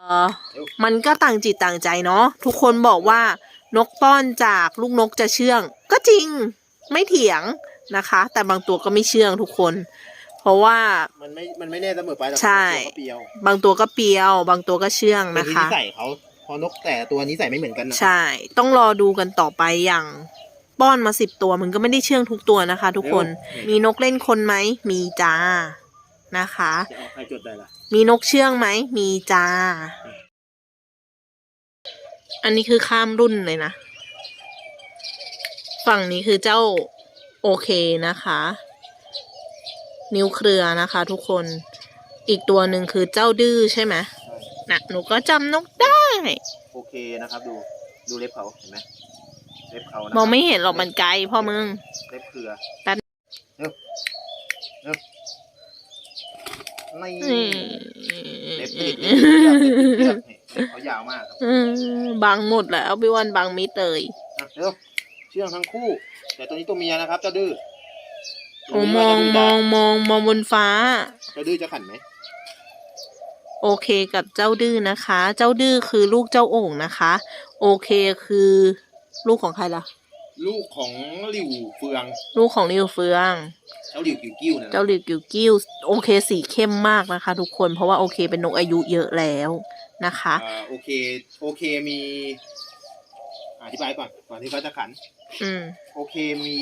เออมันก็ต่างจิตต่างใจเนาะทุกคนบอกว่านกป้อนจากลูกนกจะเชื่อง ก็จริงไม่เถียงนะคะ แต่บางตัวก็ไม่เชื่องทุกคน เพราะว่ามันไม่มันไม่แน่เสมอไปหรอกใช่ตัวเขาเปรียว บางตัวก็เปรียว บางตัวก็เชื่องเป็นนะที่คะนิสัยเขาพอนกแต่ตัวนิสัยไม่เหมือนกันนะใช่ ต้องรอดูกันต่อไปอย่าง ป้อนมาสิบตัวมันก็ไม่ได้เชื่องทุกตัวนะคะ ทุกคน มีนกเล่นคนไหม มีจ้านะคะ จะเอาใครจดได้ล่ะ มีนกเชื่องไหม มีจ้า อันนี้คือข้ามรุ่นเลยนะ ฝั่งนี้คือเจ้าโอเคนะคะ นิ้วเครือนะคะทุกคน อีกตัวหนึ่งคือเจ้าดื้อใช่ไหมนะหนูก็จำนกได้ โอเคนะครับ ดู ดูเล็บเขาเห็นไหมเล็บเขานะมองไม่เห็นหรอกมันไกลพ่อมึง เล็บเครือ แป๊บ เร็วเร็ว ไม่อืมเล็บติดเล็บติดเชือกเล็บติดเชือกนี่เล็บเขายาวมากครับอืมบังหมดแล้วพี่วันบังมิดเลยอะเร็วเชื่องทั้งคู่ แต่ตัวนี้ตัวเมียนะครับเจ้าดื้อโอ้มองมองมองมองบนฟ้า เจ้าดื้อจะขันไหมโอเคกับเจ้าดื้อนะคะ เจ้าดื้อคือลูกเจ้าโอ่งนะคะ โอเคคือลูกของใครล่ะ ลูกของหลิวเฟือง ลูกของนิวเฟือง เจ้าหลิวกิ้วกิ้วนะเจ้าหลิวกิวกิ้วโอเคสีเข้มมากนะคะ ทุกคนเพราะว่าโอเคเป็นนกอายุเยอะแล้วนะคะ อ่าโอเคโอเคมีอธิบายก่อนก่อนที่เขาจะขัน อืม โอเคมี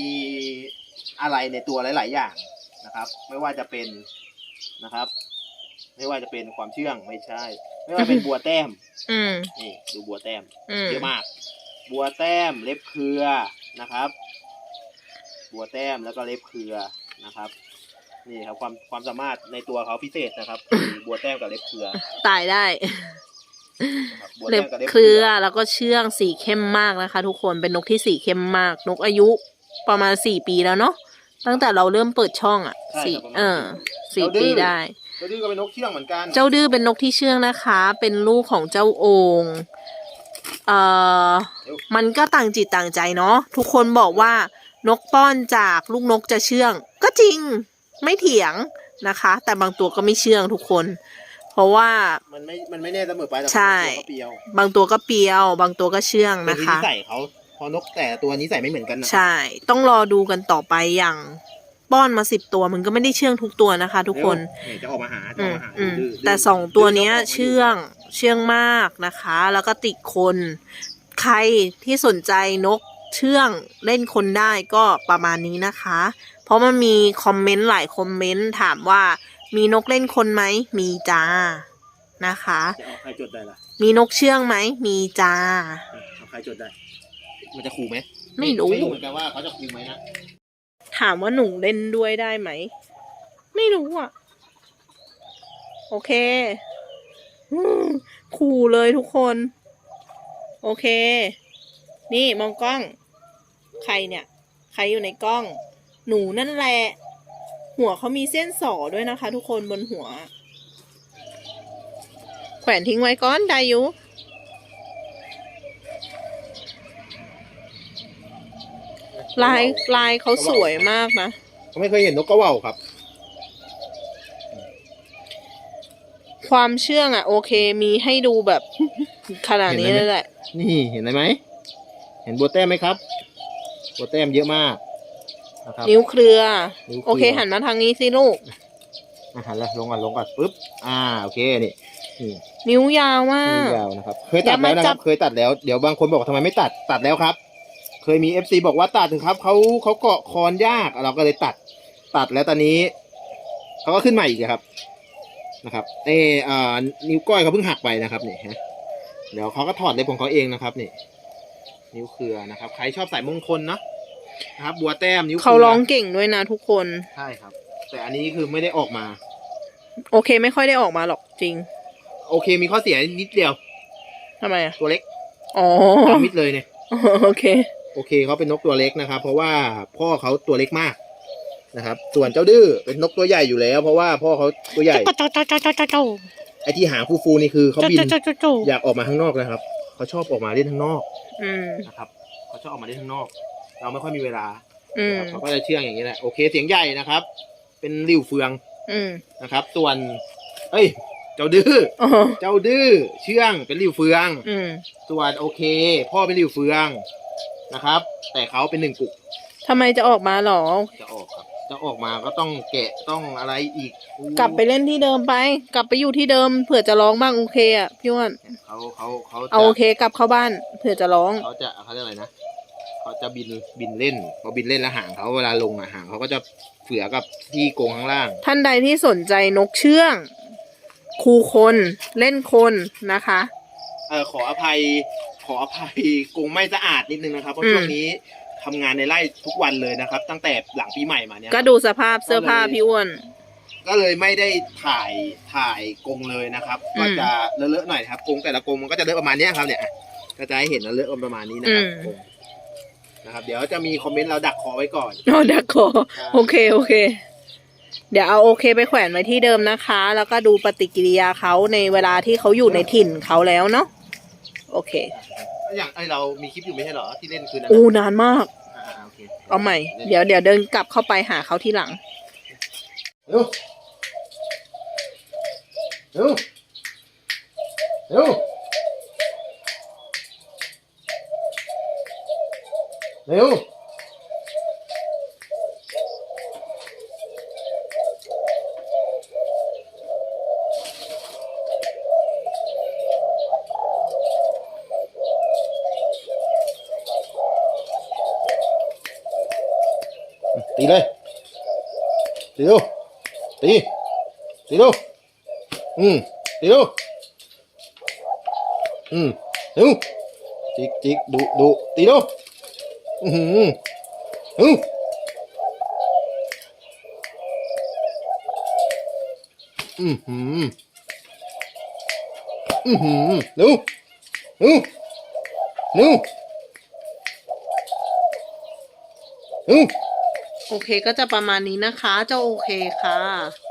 อะไรในตัวหลาย ๆ อย่างนะครับ ไม่ว่าจะเป็นนะครับ ไม่ว่าจะเป็นความเชื่องไม่ใช่ ไม่ว่าเป็นบัวแต้มอืม นี่ดูบัวแต้ม อืมเยอะมาก บัวแต้มเล็บเครือ นะครับ บัวแต้มแล้วก็เล็บเครือนะครับ นี่ครับความความสามารถในตัวเขาพิเศษนะครับคือบัวแต้มกับเล็บเครือตายได้ นะครับบัวเล็แต้บมกับเล็บเครือแล้วก็เชื่องสีเข้มมากนะคะ ทุกคนเป็นนกที่สีเข้มมาก นกอายุประมาณสี่ปีแล้วเนาะตั้งแต่เราเริ่มเปิดช่องอะ่ะใช่สี่ครับประมาณเออสี่ปีได้ เจ้าดื้อก็เป็นนกเชื่องเหมือนกันเจ้าดื้อเป็นนกที่เชื่องนะคะ เป็นลูกของเจ้าโองเอ่อ มันก็ต่างจิตต่างใจเนาะทุกคนบอกว่านกป้อนจากลูกนกจะเชื่อง ก็จริงไม่เถียงนะคะ แต่บางตัวก็ไม่เชื่องทุกคน เพราะว่ามันไม่ มันไม่แน่เสมอไปหรอกใช่ตัวเขาเปรียวบางตัวก็เปรียว บางตัวก็เชื่องเป็นนะที่คะนิสัยเขาพอนกแต่ตัวนิสัยไม่เหมือนกันนะ ใช่ ต้องรอดูกันต่อไปอย่างป้อนมาสิบตัวมันก็ไม่ได้เชื่องทุกตัวนะคะ ทุกคน เร็วนี่จะออกมาหาจะอืออกมมาหาอืมดื้แต่สองตัวเนี้ยเชื่องเชื่องมากนะคะ แล้วก็ติดคน ใครที่สนใจนกเชื่องเล่นคนได้ก็ประมาณนี้นะคะ เพราะมันมีคอมเมนต์หลายคอมเมนต์ถามว่ามีนกเล่นคนไหมมีจ้านะคะจะเอาใครจดได้ล่ะมีนกเชื่องไหมมีจ้าเอาใครจดได้ มันจะขู่ไหมไม่รู้ไม่รู้เหมือนกันว่าเขาจะขู่ไหมนะถามว่าหนูเล่นด้วยได้ไหมไม่รู้อะ โอเคอืมขู่เลยทุกคน โอเค นี่มองกล้อง ใครเนี่ย ใครอยู่ในกล้อง หนูนั่นแหละ หัวเขามีเส้นสอด้วยนะคะ ทุกคนบนหัว แขวนทิ้งไว้ก้อนได้อยุลายลายเขาสวยมากนะเขาไม่เคยเห็นนกกระเหว่าครับ ความเชื่องอะ โอเคมีให้ดูแบบขนาดนี้เห็นไหมเลยแหละ นี่เห็นไหม เห็นบัวแต้มไหมครับ บัวแต้มเยอะมากนะครับนิ้วเครือนิ้วเครือโอเคหันมาทางนี้สิลูกอะหันละลงก่อนลงก่อนปุ๊บ อ่าโอเคนี่นี่นิ้วยาวมากยาวนะครับ เคยตัดแล้วนะอย่ามาคจัรับบเคยตัดแล้ว เดี๋ยวบางคนบอกทำไมไม่ตัด ตัดแล้วครับ เคยมีเอฟซีบอกว่าตัดถึงครับเขาเขาเกาะคอนยาก เราก็เลยตัด ตัดแล้วตอนนี้เขาก็ขึ้นใหม่อีกครับ นะครับ เอออ่านิ้วก้อยเขาเพิ่งหักไปนะครับนี่ฮะ เดี๋ยวเขาก็ถอดเล็บของเขาเองนะครับนี่ นิ้วเครือนะครับ ใครชอบสายมงคลเนาะนะครับ บัวแต้มนิ้วคเขารือร้องเก่งด้วยนะทุกคน ใช่ครับ แต่อันนี้คือไม่ได้ออกมา โอเคไม่ค่อยได้ออกมาหรอกจริง โอเคมีข้อเสียนิดเดียวทำไมอะตัวเล็กอ๋อตามมิดเลยเนี่ยโอเค โอเคเขาเป็นนกตัวเล็กนะครับ เพราะว่าพ่อเขาตัวเล็กมากนะครับ ส่วนเจ้าดื้อเป็นนกตัวใหญ่อยู่แล้ว เพราะว่าพ่อเขาตัวใหญ่เจ้าเจ้าเจ้าเจ้าเจ้าเจ้า ไอ้ที่หางฟูๆนี่คือเขาบินเจ้าเจ้าเจ้าอยากออกมาข้างนอกนะครับเขาชอบออกมาเล่นข้างนอกอืมนะครับเขาชอบออกมาเล่นข้างนอก เราไม่ค่อยมีเวลาอืมนะครับเขาก็จะเชื่องอย่างนี้แหละโอเคเสียงใหญ่นะครับ เป็นริ้วเฟืองอืมนะครับ ส่วน เอ้ย เจ้าดื้ออ๋อเจ้าดื้อเชื่องเป็นริวเฟืองอืมส่วนโอเค พ่อเป็นริวเฟืองนะครับ แต่เขาเป็นหนึ่งกุกทำไมจะออกมาหรอจะออกครับ จะออกมาก็ต้องแกะต้องอะไรอีกกลับไปเล่นที่เดิมไป กลับไปอยู่ที่เดิมเผื่อจะร้องบ้างโอเคอะพี่อ้วนเขาเขาเขาจะเอาโอเคกลับเข้าบ้านเผื่อจะร้อง เขาจะเขาเรียกอะไรนะเขาจะบินบินเล่นพอบินเล่นแล้วหางเขาเวลาลงอะหางเขาก็จะเฝือกับที่โกรงข้างล่าง ท่านใดที่สนใจนกเชื่องคูคนเล่นคนนะคะ เออขออภัยขออภัยกรงไม่สะอาดนิดนึงนะครับเพราะอืมช่วงนี้ ทำงานในไร่ทุกวันเลยนะครับ ตั้งแต่หลังปีใหม่มาเนี่ย ก็ดูสภาพเสื้อผ้าพี่อ้วน ก็เลยไม่ได้ถ่ายถ่ายกรงเลยนะครับ อืม ก็จะเลอะๆหน่อยนะครับกรงแต่ละกรงมันก็จะเลอะประมาณเนี้ยครับเนี่ยอะก็จะให้เห็นเลอะๆประมาณนี้นะครับอืมกรงนะครับ เดี๋ยวจะมีคอมเมนต์เราดักคอไว้ก่อนอ๋อดักคอโอเคโอเค เดี๋ยวเอาโอเคไปแขวนไว้ที่เดิมนะคะ แล้วก็ดูปฏิกิริยาเขาในเวลาที่เขาอยู่ในถิ่นเขาแล้วเนาะโอเค อย่างไอเรามีคลิปอยู่ไม่ใช่เหรอที่เล่นคืนนั้นอู้นานมากอ่าโอเคเอาใหม่ เดี๋ยวเดี๋ยวเดินกลับเข้าไปหาเขาที่หลัง เร็วเร็วเร็วเร็ว ตีเลย ตีดู ตี ตีดู อืม ตีดู อืมดูจิกจิกดุดุตีดู อือหืออืออือหืออือหือดูดูดูดู โอเคก็จะประมาณนี้นะคะ เจ้าโอเคค่ะ